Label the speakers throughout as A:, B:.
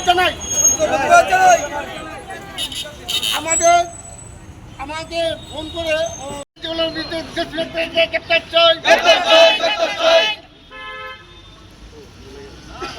A: জানাই আমাদের আমাকে ফোন করে ও, যেগুলোর বিরুদ্ধে দেশ বিরোধীদেরকে গ্রেপ্তার চাই। তোমার দোনা, দোনা। বৈশি করতে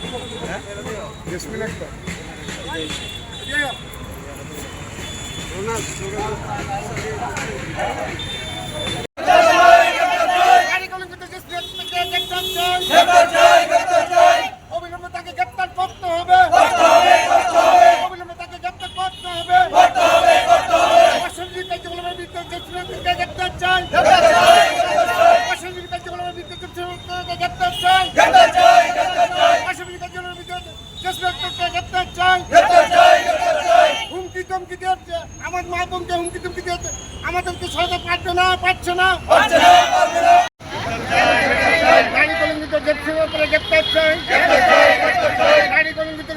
A: কথা দিতে পারতেছি এই তো।
B: বৈশিকত না করো
A: গাড়ি কলঙ্কিত দেশ বিরোধীদেরকে গ্রেপ্তার চাই। অবিলম্বে তাকে গ্রেপ্তার করতে হবে অবিলম্বে তাকে গ্রেপ্তার করতে হবে অসামাজিক কার্যকলাপের বিরুদ্ধে দেশ বিরোধীদেরকে গ্রেপ্তার চাই অসামাজিক কার্যকলাপের বিরুদ্ধে দেশ বিরোধীদেরকে গ্রেপ্তার চাই অসামাজিক কার্যকলাপের বিরুদ্ধে দেশ বিরোধীদেরকে গ্রেপ্তার চাই হুমকি টমকি দিচ্ছে বোনকে হুমকি টমকি দিচ্ছে আমাদেরকে সরকার পারছে না পারছে না। গাড়ি কলঙ্কিত জেপসির উপরে গ্রেপ্তার চাই। গাড়ি কলঙ্কিত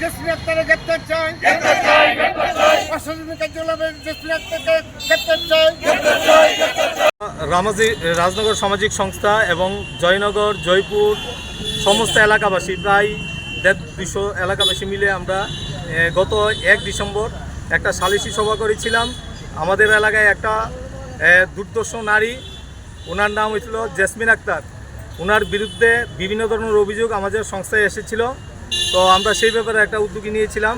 A: জেসির আক্তারে গ্রেপ্তার চাই। আক্তারকে গ্রেপ্তার চাই।
B: রামাজি রাজনগর সামাজিক সংস্থা এবং জয়নগর জয়পুর সমস্ত এলাকাবাসী প্রায় দেড় দুশো এলাকাবাসী মিলে আমরা গত এক ডিসেম্বর একটা সালিশি সভা করেছিলাম। আমাদের এলাকায় একটা দুর্দর্শ নারী, ওনার নাম হয়েছিল জেসমিন আক্তার। ওনার বিরুদ্ধে বিভিন্ন ধরনের অভিযোগ আমাদের সংস্থায় এসেছিল। তো আমরা সেই ব্যাপারে একটা উদ্যোগী নিয়েছিলাম।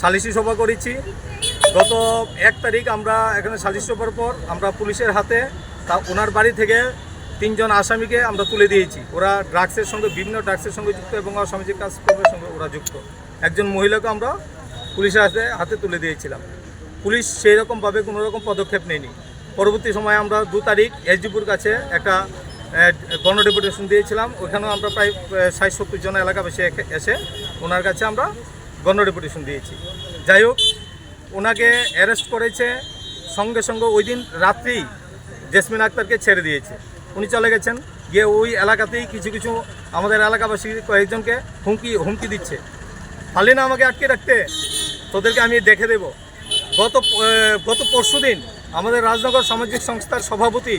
B: সালিশি সভা করেছি। গত এক তারিখ আমরা এখানে সালিশ সভার পর আমরা পুলিশের হাতে তা ওনার বাড়ি থেকে তিনজন আসামিকে আমরা তুলে দিয়েছি। ওরা ড্রাগসের সঙ্গে, বিভিন্ন ড্রাগসের সঙ্গে যুক্ত এবং অসামাজিক কাজকর্মের সঙ্গে ওরা যুক্ত। একজন মহিলাকে আমরা পুলিশের হাতে হাতে তুলে দিয়েছিলাম। পুলিশ সেই রকমভাবে কোনো রকম পদক্ষেপ নেয়নি। পরবর্তী সময়ে আমরা দু তারিখ এসডিপুর কাছে একটা গণ ডেপুটেশন দিয়েছিলাম। ওখানেও আমরা প্রায় ষাট সত্তর জন এলাকাবাসী এসে ওনার কাছে আমরা গণ ডেপুটেশন দিয়েছি। যাই হোক, ওনাকে অ্যারেস্ট করেছে, সঙ্গে সঙ্গে ওই দিন রাত্রেই জেসমিন আক্তারকে ছেড়ে দিয়েছে। উনি চলে গেছেন, গিয়ে ওই এলাকাতেই কিছু কিছু আমাদের এলাকাবাসী কয়েকজনকে হুমকি হুমকি দিচ্ছে। পারলি না আমাকে আটকে রাখতে তোদেরকে আমি দেখে দেব। গত গত পরশু দিন আমাদের রাজনগর সামাজিক সংস্থার সভাপতি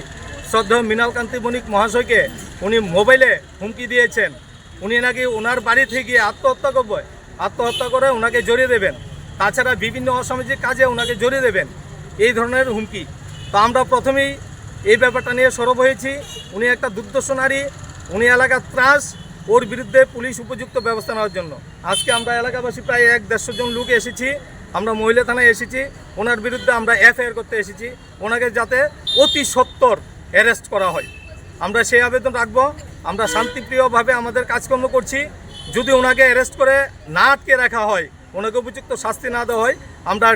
B: শ্রদ্ধা মৃণালকান্তি বণিক মহাশয়কে উনি মোবাইলে হুমকি দিয়েছেন। উনি নাকি ওনার বাড়ি থেকে গিয়ে আত্মহত্যা করবে, আত্মহত্যা করে ওনাকে জড়িয়ে দেবেন। তাছাড়া বিভিন্ন অসামাজিক কাজে ওনাকে জড়িয়ে দেবেন। এই ধরনের হুমকি। তো আমরা প্রথমেই এই ব্যাপারটা নিয়ে সরব হয়েছি। উনি একটা দুর্দর্শ নারী, উনি এলাকার ত্রাস ওর বিরুদ্ধে পুলিশ উপযুক্ত ব্যবস্থা নেওয়ার জন্য। আজকে আমরা এলাকাবাসী প্রায় এক দেড়শো জন লোক এসেছি। আমরা মহিলা থানায় এসেছি। ওনার বিরুদ্ধে আমরা এফআইআর করতে এসেছি। ওনাকে যাতে অতি সত্তর অ্যারেস্ট করা হয়। আমরা সেই আবেদন রাখব। আমরা শান্তিপ্রিয়ভাবে আমাদের কাজকর্ম করছি। যদি ওনাকে অ্যারেস্ট করে না আটকে রাখা হয়, ওনাকে উপযুক্ত শাস্তি না দেওয়া হয়, আমরা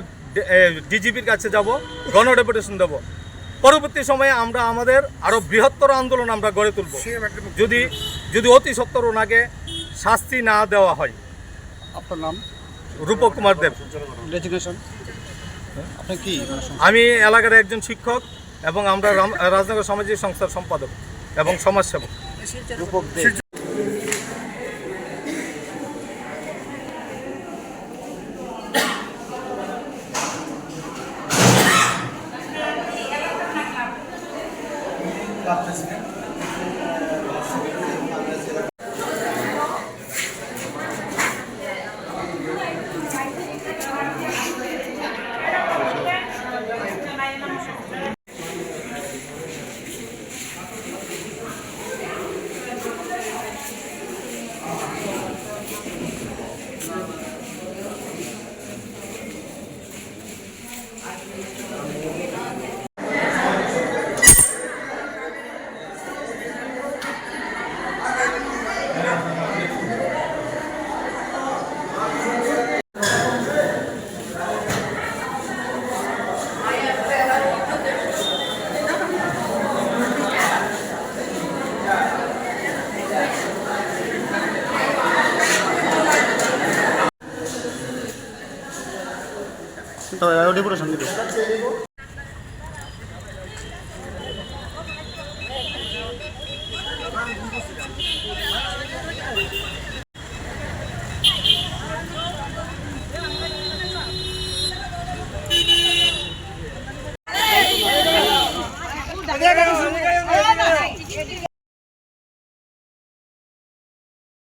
B: ডিজিপির কাছে যাব, গণ ডেপুটেশন দেবো। পরবর্তী সময়ে আমরা আমাদের আরও বৃহত্তর আন্দোলন আমরা গড়ে তুলব। যদি যদি অতি সত্তর ওনাকে শাস্তি না দেওয়া হয়।
C: আপনার নাম?
B: রূপক কুমার দেব।
C: কি মানে
B: আমি এলাকার একজন শিক্ষক এবং আমরা রাজনগর সামাজিক সংস্থার সম্পাদক এবং সমাজসেবক।
C: রূপক দে ডেপুটেশন দিল